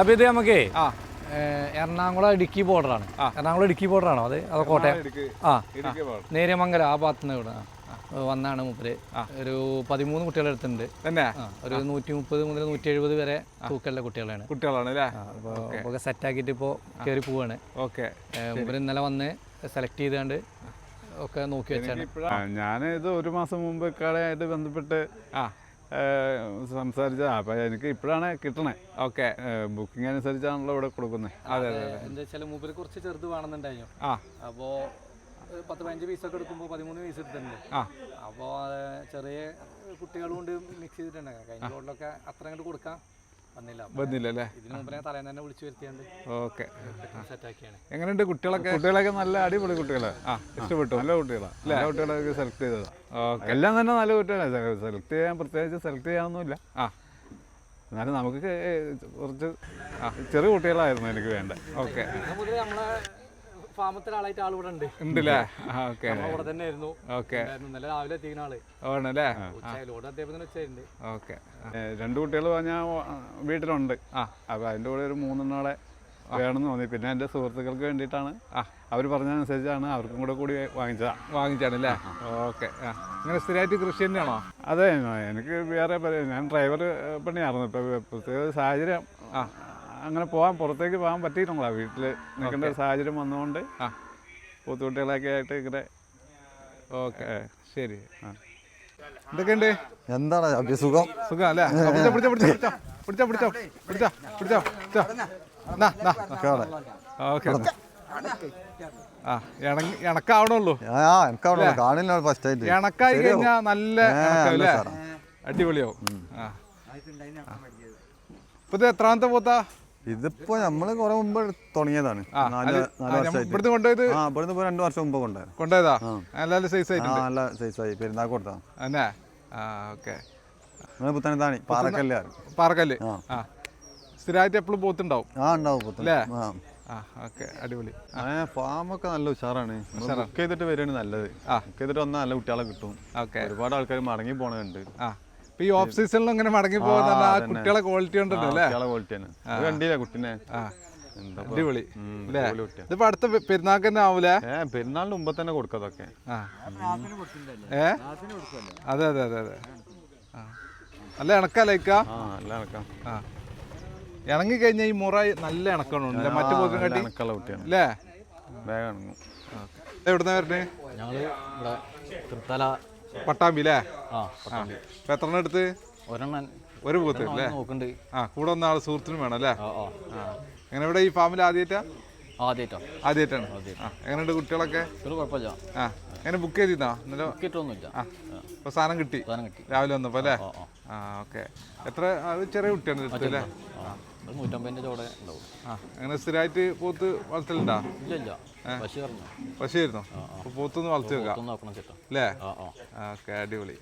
അപ്പോൾ ഇത് നമുക്കേ എറണാകുളം ഇടുക്കി ബോർഡറാണ്. ആ. എറണാകുളം ഇടുക്കി ബോർഡറാണോ അത്? അതോ കോട്ടയം? ആ. നേര്യമംഗലം ആ ഭാഗത്ത് നിന്ന് ഇവിടെ വന്നാണ് മൂപ്പര്. ഒരു പതിമൂന്ന് കുട്ടികളെ അടുത്തുണ്ട്. തന്നെ? ഒരു നൂറ്റി മുപ്പത് മുതൽ നൂറ്റി എഴുപത് വരെ തൂക്കലുള്ള കുട്ടികളാണ്. കുട്ടികളാണ് ഒക്കെ സെറ്റാക്കിയിട്ട് ഇപ്പോൾ കയറി പോവാണ്. ഓക്കെ. മൂപ്പര് ഇന്നലെ വന്ന് സെലക്ട് ചെയ്താണ്ട് ഒക്കെ നോക്കി വെച്ചാണ്. ഞാൻ ഇത് ഒരു മാസം മുമ്പ് ഇക്കാളായിട്ട് ബന്ധപ്പെട്ട് ആ സംസാരിച്ച അപ്പം എനിക്ക് ഇപ്പോഴാണ് കിട്ടണേ. ഓക്കെ ബുക്കിംഗ് അനുസരിച്ചാണല്ലോ ഇവിടെ കൊടുക്കുന്നത് അതെ അതെ എന്താ വെച്ചാൽ മൂപ്പര് കുറച്ച് ചെറുത് വേണമെന്നുണ്ടായിരുന്നു ആ. അപ്പോൾ പത്ത് പതിനഞ്ച് ഒക്കെ എടുക്കുമ്പോൾ പതിമൂന്ന് പീസ് എടുത്തിട്ടുണ്ട്. ആ. അപ്പോൾ ചെറിയ കുട്ടികളും കൊണ്ട് മിക്സ് ചെയ്തിട്ടുണ്ടായിരുന്നു കഴിഞ്ഞ റോഡിലൊക്കെ അത്ര അങ്ങോട്ട് കൊടുക്കാൻ വന്നില്ല. അല്ലേ? ഓക്കെ. എങ്ങനെയുണ്ട് കുട്ടികളൊക്കെ? കുട്ടികളൊക്കെ നല്ല അടിപൊളി കുട്ടികളാണ് ആ ഇഷ്ടപ്പെട്ടു. നല്ല കുട്ടികളാണ് നല്ല കുട്ടികളൊക്കെ സെലക്ട് ചെയ്തതാണ് ഓക്കെ. എല്ലാം തന്നെ നല്ല കുട്ടികളാണ് സെലക്ട് ചെയ്യാൻ പ്രത്യേകിച്ച് സെലക്ട് ചെയ്യാനൊന്നുമില്ല. ആ. എന്നാലും നമുക്ക് കുറച്ച് ചെറിയ കുട്ടികളായിരുന്നു എനിക്ക് വേണ്ടത്. ഓക്കെ ആളായിട്ട് ആൾ ഇവിടെ ഉണ്ട്. ഉണ്ടല്ലേ? ആ ഓക്കെ. അവിടെ തന്നെ ആയിരുന്നു ഓക്കെ. ഉണ്ടായിരുന്നു. ഇന്നലെ രാവിലെ എത്തിക്കുന്ന ആൾ. ആണല്ലേ? ഉച്ചയിലോട് അദ്ദേഹത്തിന് ഉച്ചയുണ്ട് ഓക്കെ. ഏഹ് രണ്ട് കുട്ടികൾ ഞാൻ വീട്ടിലുണ്ട്. ആ. അപ്പോൾ അതിന്റെ കൂടെ ഒരു മൂന്നെണ്ണോടെ വേണമെന്ന് തോന്നി. പിന്നെ എന്റെ സുഹൃത്തുക്കൾക്ക് വേണ്ടിയിട്ടാണ് ആ. അവർ പറഞ്ഞതനുസരിച്ചാണ് അവർക്കും കൂടെ കൂടി വാങ്ങിച്ചതാണ് വാങ്ങിച്ചാണല്ലേ ഓക്കെ. ഇങ്ങനെ സ്ഥിരമായിട്ട് കൃഷി തന്നെയാണോ? അതെ എനിക്ക് വേറെ ഞാൻ ഡ്രൈവർ പണിയായിരുന്നു. ഇപ്പോൾ പ്രത്യേക സാഹചര്യം. ആ. അങ്ങനെ പോകാൻ പുറത്തേക്ക് പോകാൻ പറ്റിയിട്ടുള്ള വീട്ടിൽ നിൽക്കേണ്ട ഒരു സാഹചര്യം വന്നുകൊണ്ട് ആ. പൂത്തുകുട്ടികളൊക്കെ ആയിട്ട് ഇങ്ങനെ ഓക്കെ. ശരി. ആ. എന്തൊക്കെയുണ്ട്? എന്താണ് സുഖം? സുഖം അല്ലേ? പിടിച്ചോ പിടിച്ചോ പിടിച്ചോ പിടിച്ചോ. പിടിച്ചോ പിടിച്ചോ പിടിച്ചോ പിടിച്ചോ ഓക്കെ. ആ ഇണങ്ങി ഇണക്കാവണുള്ളൂ. ആ എനിക്കവിടെ കാണില്ല ഫസ്റ്റ് ആയിട്ട്. ഇണക്കായി കഴിഞ്ഞാൽ നല്ല ഇണക്കാവില്ലേ നല്ല അടിപൊളിയാവും. ആ. ഇപ്പൊ ഇത് എത്രാമത്തെ പോത്താ? ഇതിപ്പോ നമ്മൾ കുറെ മുമ്പ് തുടങ്ങിയതാണ്. ഇവിടുന്ന് കൊണ്ടുപോയത്? ഇവിടുന്ന് ഇപ്പൊ രണ്ടു വർഷം മുമ്പ് കൊണ്ടുപോയത്. കൊണ്ടുപോയതാ. നല്ല സൈസ് ആ ആയിട്ടുണ്ട്. നല്ല ആയി. പെരുന്നാൾ കൊടുത്താ അന്നെ? ആ ഓക്കെ. പുത്തനത്താണി പാറക്കല്ല് പാറക്കല്ല്? ആ. സ്ഥിരമായിട്ട് എപ്പോഴും പോത്തുണ്ടാവും? ആ ഉണ്ടാവും അല്ലേ? അടിപൊളി. ആ. ഫാമൊക്കെ നല്ല ഉഷാറാണ്. ബുക്ക് ചെയ്തിട്ട് വരികയാണ് നല്ലത്. ബുക്ക് ചെയ്തിട്ട് വന്നാൽ നല്ല കുട്ടികളെ കിട്ടും. ഓക്കെ. ഒരുപാട് ആൾക്കാർ മടങ്ങി പോണുണ്ട് ആ. ഇപ്പൊ ഈ ഓഫ് സീസണിൽ ഇങ്ങനെ മടങ്ങി പോകുന്ന ആ കുട്ടികളെ ക്വാളിറ്റി ഉണ്ടല്ലോ അല്ലേ? കണ്ടില്ല കുട്ടിനെ? അടിപൊളി. ഇതിപ്പോ അടുത്ത പെരുന്നാൾക്ക് തന്നെ ആവൂലേ? പെരുന്നാളിന് മുമ്പ് തന്നെ കൊടുക്കതൊക്കെ ഏ? അതെ അതെ അതെ അതെ. നല്ല ഇണക്കല്ലേക്ക നല്ല ഇണക്കാം. ആ. ഇണങ്ങി കഴിഞ്ഞാൽ ഈ മുറ നല്ല ഇണക്കണുണ്ട് മറ്റു പോലും കാട്ടി? ഇണക്കുള്ള കുട്ടിയാണ്. അല്ലേ? വേഗം ഇണങ്ങും. എവിടുന്ന വരണേ? ഞങ്ങൾ ഇവിടെ തൃത്തല പട്ടാമ്പി അല്ലേ ആ എത്ര എടുത്ത്? ഒരെണ്ണം ഒരു പൂത്ത് അല്ലേ നോക്കുന്നുണ്ട് ആ കൂടെ ഒന്നാൾ ആൾ സുഹൃത്തിനും വേണം അല്ലേ എങ്ങനെ ഇവിടെ ഈ ഫാമിൽ ആദ്യമായിട്ടാ ആദ്യമായിട്ടോ ആദ്യമായിട്ടാണ് എങ്ങനെയുണ്ട് കുട്ടികളൊക്കെ? ഒരു കുഴപ്പമില്ല. ആ എങ്ങനെ ബുക്ക് ചെയ്തിരുന്നാ? ഇന്നലെ? കിട്ടൊന്നുമില്ല ആ ഇപ്പൊ സാധനം കിട്ടി. സാധനം കിട്ടി. രാവിലെ വന്നപ്പോ അല്ലേ ആ ഓക്കെ. എത്ര ചെറിയ കുട്ടിയാണ് എടുത്തല്ലേ ആ. നൂറ്റമ്പതിന്റെ ചോടെ ഉണ്ടാവും. ആ അങ്ങനെ സ്ഥിരമായിട്ട് പോത്ത് വളർത്തലുണ്ടാ? ഇല്ല ഇല്ല പശു പറഞ്ഞു പശുവായിരുന്നോ അപ്പൊ പോത്തൊന്ന് വളർത്തി വെക്കാം. നോക്കണം ചേട്ടാ. അല്ലേ ഓക്കെ അടിപൊളി.